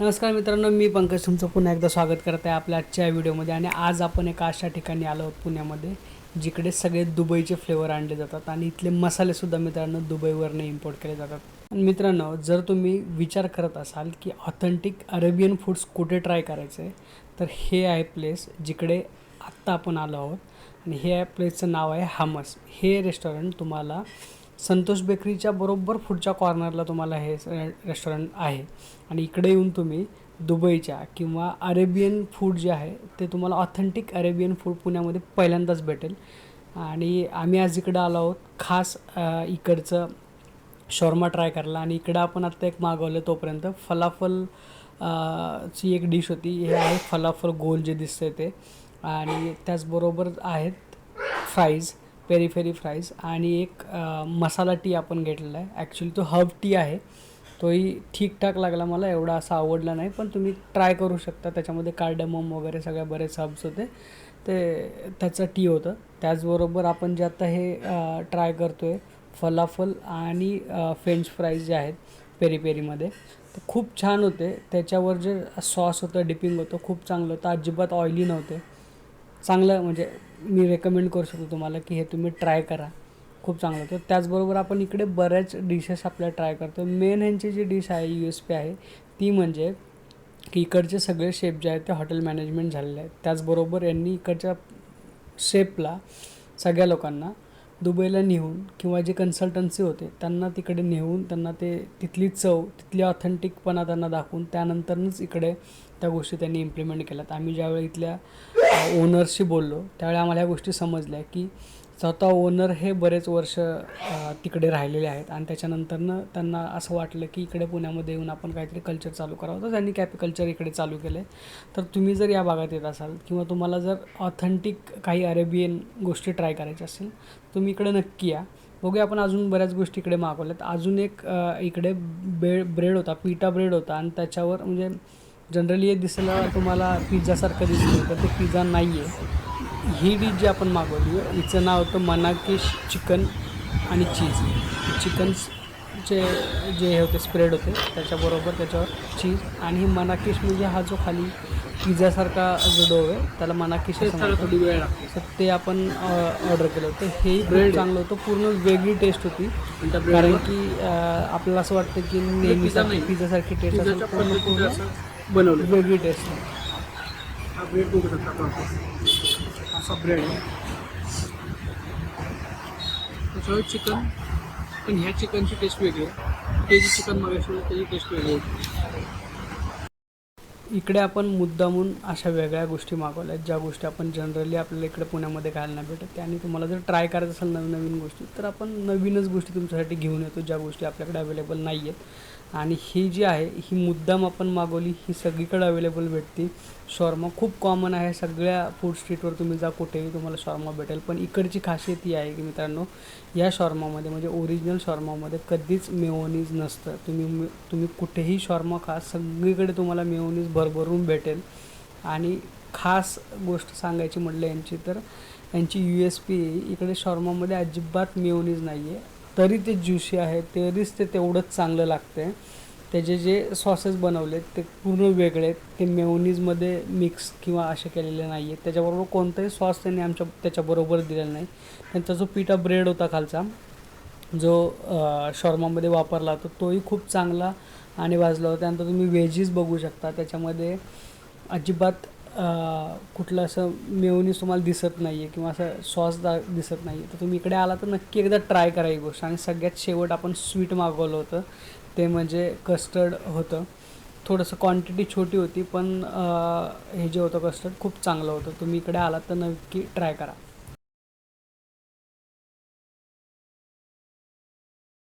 नमस्कार मित्रांनो मी पंकज तुमचं पुन्हा एकदा स्वागत करत आहे आपल्या आजच्या व्हिडिओमध्ये. आणि आज आपण एका अशा ठिकाणी आलो आहोत पुण्यामध्ये जिकडे सगळे दुबईचे फ्लेवर आणले जातात आणि इथले मसालेसुद्धा मित्रांनो दुबईवरनं इम्पोर्ट केले जातात. आणि मित्रांनो जर तुम्ही विचार करत असाल की ऑथेंटिक अरेबियन फूड्स कुठे ट्राय करायचे तर हे आहे प्लेस जिकडे आत्ता आपण आलो आहोत. आणि हे प्लेसचं नाव आहे हमस हे रेस्टॉरंट तुम्हाला संतोष बेकरीच्या बरोबर पुढच्या कॉर्नरला तुम्हाला हे रेस्टॉरंट आहे. आणि इकडे येऊन तुम्ही दुबईच्या किंवा अरेबियन फूड जे आहे ते तुम्हाला ऑथेंटिक अरेबियन फूड पुण्यामध्ये पहिल्यांदाच भेटेल. आणि आम्ही आज इकडं आलो आहोत खास इकडचं शॉर्मा ट्राय करायला. आणि इकडं आपण आत्ता एक मागवलं तोपर्यंत फलाफल ची एक डिश होती. हे आहे फलाफल गोल जे दिसतंय ते. आणि त्याचबरोबर आहेत फ्राईज पेरी फेरी फ्राईज आणि एक मसाला टी आपण घेतलेला आहे. ॲक्च्युली तो हब टी आहे. तोही ठीकठाक लागला मला एवढा असा आवडला नाही पण तुम्ही ट्राय करू शकता. त्याच्यामध्ये कार्डमम वगैरे सगळ्या बरेच हब्स होते. ते त्याचं टी होतं. त्याचबरोबर आपण जे आता हे ट्राय करतो आहे फलाफल आणि फ्रेंच फ्राईज जे आहेत पेरी पेरीमध्ये ते खूप छान होते. त्याच्यावर जे सॉस होतं डिपिंग होतं खूप चांगलं होतं. अजिबात ऑइली नव्हते. चांगलं म्हणजे मी रेकमेंड करू शकतो तुम्हाला की हे तुम्ही ट्राय करा. खूप चांगलं. होतं त्याचबरोबर आपण इकडे बऱ्याच डिशेस आपल्या ट्राय करतो. मेन ह्यांची जी डिश आहे यू एस पी आहे ती म्हणजे की इकडचे सगळे शेफ जे आहेत ते हॉटेल मॅनेजमेंट झालेले आहेत. त्याचबरोबर यांनी इकडच्या शेफला सगळ्या लोकांना दुबईला नेऊन किंवा जे कन्सल्टन्सी होते त्यांना तिकडे नेऊन त्यांना ते तिथली चव तिथली ऑथेंटिकपणा त्यांना दाखवून त्यानंतरच इकडे त्या गोष्टी त्यांनी इम्प्लिमेंट केल्यात. आम्ही ज्यावेळी इथल्या ओनर्सशी बोललो त्यावेळी आम्हाला ह्या गोष्टी समजल्या की स्वतः ओनर हे बरेच वर्ष तिकडे राहिलेले आहेत आणि त्याच्यानंतरनं त्यांना असं वाटलं की इकडे पुण्यामध्ये येऊन आपण काहीतरी कल्चर चालू करावं. तर त्यांनी कॅपी कल्चर इकडे चालू केलं आहे तर तुम्ही जर या भागात येत असाल किंवा तुम्हाला जर ऑथेंटिक काही अरेबियन गोष्टी ट्राय करायच्या असेल तुम्ही इकडे नक्की या. बघूया आपण अजून बऱ्याच गोष्टी इकडे मागवल्यात. अजून एक इकडे बे ब्रेड होता पिटा ब्रेड होता आणि त्याच्यावर म्हणजे जनरली हे दिसायला तुम्हाला पिझ्झासारखं दिसतं तर ते पिझ्झा नाही आहे ही डिश जी आपण मागवली हिचं नाव होतं मनाकिश चिकन आणि चीज चिकनचे जे हे होते स्प्रेड होते त्याच्याबरोबर त्याच्यावर चीज आणि ही मनाकिश म्हणजे हा जो खाली पिझ्झासारखा जो डो आहे त्याला मनाकिश. थोडी वेळ लागते तर ते आपण ऑर्डर केलं होतं खूप Bread. चांगलं होतं पूर्ण वेगळी टेस्ट होती कारण की आपल्याला असं वाटतं की नेहमीसारखी नाही. पिझ्झासारखी टेस्ट असेल पूर्ण पूर्ण बनवलं. वेगळी टेस्ट हा ब्रेड बघू शकता आपण असा ब्रेड आहे. त्याच्यावर चिकन पण ह्या चिकनची टेस्ट वेगळी आहे. ते जे चिकन मागायचं त्याची टेस्ट वेगळी आहे. इकडे आपण मुद्दामून अशा वेगळ्या गोष्टी मागवल्या आहेत. ज्या गोष्टी आपण जनरली आपल्याला इकडे पुण्यामध्ये खायला नाही भेटत. आणि तुम्हाला जर ट्राय करायचं असेल नवीन नवीन गोष्टी तर आपण नवीनच गोष्टी तुमच्यासाठी घेऊन येतो ज्या गोष्टी आपल्याकडे अवेलेबल नाही आहेत. आणि ही जी आहे ही मुद्दाम आपण मागवली ही सगळीकडे अवेलेबल भेटते. शॉर्मा खूप कॉमन आहे. सगळ्या फूड स्ट्रीटवर तुम्ही जा कुठेही तुम्हाला शॉर्मा भेटेल. पण इकडची खासियत ही आहे की मित्रांनो या शॉर्मामध्ये म्हणजे ओरिजिनल शॉर्मामध्ये कधीच मेओनीज नसतं. तुम्ही तुम्ही कुठेही शॉर्मा खा सगळीकडे तुम्हाला मेओनीज भरभरून भेटेल. आणि खास गोष्ट सांगायची म्हटलं यांची तर यांची यू एस पी इकडे शॉर्मामध्ये अजिबात मेओनीज नाही आहे तरी ते ज्युशी आहे तरीच ते तेवढंच चांगलं लागतंय. त्याचे जे सॉसेस बनवलेत ते पूर्ण वेगळे आहेत. ते मेओनीजमध्ये मिक्स किंवा असे केलेले नाही आहेत त्याच्याबरोबर कोणताही सॉस त्यांनी आमच्या त्याच्याबरोबर दिलेला नाही. त्यांचा जो पिठा ब्रेड होता खालचा जो शॉर्मामध्ये वापरला होता तोही खूप चांगला आणि भाजला होतं. त्यानंतर तुम्ही व्हेजीस बघू शकता. त्याच्यामध्ये अजिबात कुठलं असं मेवनीस तुम्हाला दिसत नाही आहे किंवा असं सॉस दा दिसत नाही आहे तर तुम्ही इकडे आला तर नक्की एकदा ट्राय करा ही गोष्ट. आणि सगळ्यात शेवट आपण स्वीट मागवलं होतं. ते म्हणजे कस्टर्ड होतं. थोडंसं क्वांटिटी छोटी होती पण हे जे होतं कस्टर्ड खूप चांगलं होतं. तुम्ही इकडे आलात तर नक्की ट्राय करा.